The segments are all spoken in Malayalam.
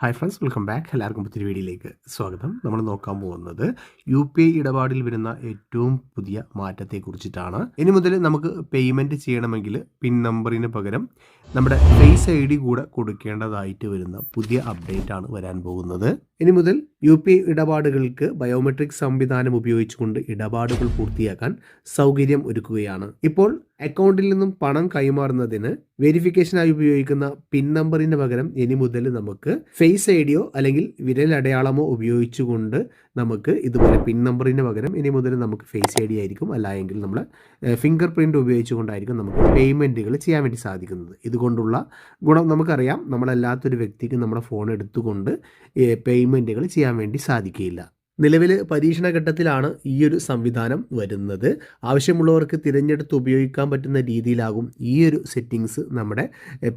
ഹായ് ഫ്രണ്ട്സ് വെൽക്കം ബാക്ക് എല്ലാവർക്കും പുതിയ വീഡിയോയിലേക്ക് സ്വാഗതം. നമ്മൾ നോക്കാൻ പോകുന്നത് യു പി ഐ ഇടപാടിൽ വരുന്ന ഏറ്റവും പുതിയ മാറ്റത്തെ കുറിച്ചിട്ടാണ്. ഇനി മുതൽ നമുക്ക് പേയ്മെന്റ് ചെയ്യണമെങ്കിൽ പിൻ നമ്പറിന് പകരം നമ്മുടെ ഫേസ് ഐ ഡി കൂടെ കൊടുക്കേണ്ടതായിട്ട് വരുന്ന പുതിയ അപ്ഡേറ്റ് ആണ് വരാൻ പോകുന്നത്. ഇനി മുതൽ യു പി ഐ ഇടപാടുകൾക്ക് ബയോമെട്രിക് സംവിധാനം ഉപയോഗിച്ചുകൊണ്ട് ഇടപാടുകൾ പൂർത്തിയാക്കാൻ സൗകര്യം ഒരുക്കുകയാണ്. ഇപ്പോൾ അക്കൗണ്ടിൽ നിന്നും പണം കൈമാറുന്നതിന് വെരിഫിക്കേഷനായി ഉപയോഗിക്കുന്ന പിൻ നമ്പറിന് പകരം ഇനി മുതൽ നമുക്ക് ഫേസ് ഐ ഡിയോ അല്ലെങ്കിൽ വിരലടയാളമോ ഉപയോഗിച്ചുകൊണ്ട് നമുക്ക് ഇതുപോലെ പിൻ നമ്പറിന് പകരം ഇനി മുതൽ നമുക്ക് ഫേസ് ഐ ഡി ആയിരിക്കും. അല്ലായെങ്കിൽ നമ്മൾ ഫിംഗർ പ്രിന്റ് ഉപയോഗിച്ചുകൊണ്ടായിരിക്കും നമുക്ക് പേയ്മെന്റുകൾ ചെയ്യാൻ വേണ്ടി സാധിക്കുന്നത്. ഇതുകൊണ്ടുള്ള ഗുണം നമുക്കറിയാം. നമ്മളല്ലാത്തൊരു വ്യക്തിക്ക് നമ്മുടെ ഫോൺ എടുത്തുകൊണ്ട് പേയ്മെന്റുകൾ ചെയ്യാൻ വേണ്ടി സാധിക്കുകയില്ല. നിലവിൽ പരീക്ഷണ ഘട്ടത്തിലാണ് ഈ ഒരു സംവിധാനം വരുന്നത്. ആവശ്യമുള്ളവർക്ക് തിരഞ്ഞെടുത്ത് ഉപയോഗിക്കാൻ പറ്റുന്ന രീതിയിലാകും ഈ ഒരു സെറ്റിങ്സ് നമ്മുടെ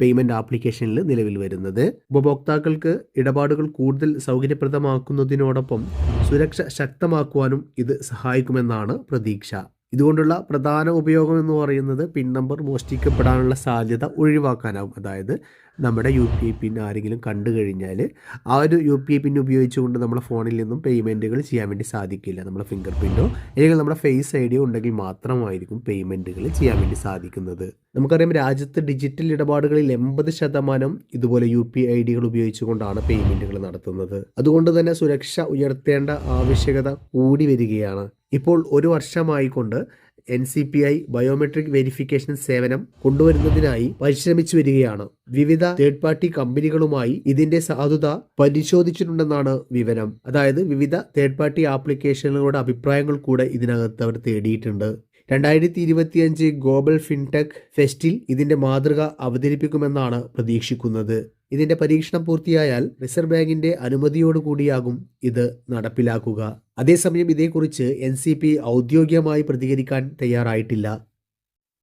പേയ്മെന്റ് ആപ്ലിക്കേഷനിൽ നിലവിൽ വരുന്നത്. ഉപഭോക്താക്കൾക്ക് ഇടപാടുകൾ കൂടുതൽ സൗകര്യപ്രദമാക്കുന്നതിനോടൊപ്പം സുരക്ഷ ശക്തമാക്കുവാനും ഇത് സഹായിക്കുമെന്നാണ് പ്രതീക്ഷ. ഇതുകൊണ്ടുള്ള പ്രധാന ഉപയോഗം എന്ന് പറയുന്നത് പിൻ നമ്പർ മോഷ്ടിക്കപ്പെടാനുള്ള സാധ്യത ഒഴിവാക്കാനാവും. അതായത് നമ്മുടെ യു പി ഐ പിൻ ആരെങ്കിലും കണ്ടു കഴിഞ്ഞാൽ ആ ഒരു യു പി ഐ പിൻ ഉപയോഗിച്ചുകൊണ്ട് നമ്മുടെ ഫോണിൽ നിന്നും പേയ്മെന്റുകൾ ചെയ്യാൻ വേണ്ടി സാധിക്കില്ല. നമ്മുടെ ഫിംഗർ പ്രിന്റോ അല്ലെങ്കിൽ നമ്മുടെ ഫേസ് ഐ ഡിയോ ഉണ്ടെങ്കിൽ മാത്രമായിരിക്കും പേയ്മെന്റുകൾ ചെയ്യാൻ വേണ്ടി സാധിക്കുന്നത്. നമുക്കറിയാം രാജ്യത്ത് ഡിജിറ്റൽ ഇടപാടുകളിൽ എൺപത് ശതമാനം ഇതുപോലെ യു പി ഐ ഡികൾ ഉപയോഗിച്ചുകൊണ്ടാണ് പേയ്മെന്റുകൾ നടത്തുന്നത്. അതുകൊണ്ട് തന്നെ സുരക്ഷ ഉയർത്തേണ്ട ആവശ്യകത കൂടി വരികയാണ്. ഇപ്പോൾ ഒരു വർഷമായിക്കൊണ്ട് N C P I biometric verification സേവനം കൊണ്ടുവരുന്നതിനായി പരിശ്രമിച്ചു വരികയാണ്. വിവിധ തേർഡ് പാർട്ടി കമ്പനികളുമായി ഇതിന്റെ സാധുത പരിശോധിച്ചിട്ടുണ്ടെന്നാണ് വിവരം. അതായത് വിവിധ തേർഡ് പാർട്ടി ആപ്ലിക്കേഷനുകളുടെ അഭിപ്രായങ്ങൾ കൂടെ ഇതിനകത്ത് അവർ തേടിയിട്ടുണ്ട്. രണ്ടായിരത്തി ഇരുപത്തിയഞ്ച് ഗ്ലോബൽ ഫിൻടെക് ഫെസ്റ്റിൽ ഇതിന്റെ മാതൃക അവതരിപ്പിക്കുമെന്നാണ് പ്രതീക്ഷിക്കുന്നത്. ഇതിന്റെ പരീക്ഷണം പൂർത്തിയായാൽ റിസർവ് ബാങ്കിന്റെ അനുമതിയോടുകൂടിയാകും ഇത് നടപ്പിലാക്കുക. അതേസമയം ഇതേക്കുറിച്ച് എൻ സി പി ഔദ്യോഗികമായി പ്രതികരിക്കാൻ തയ്യാറായിട്ടില്ല.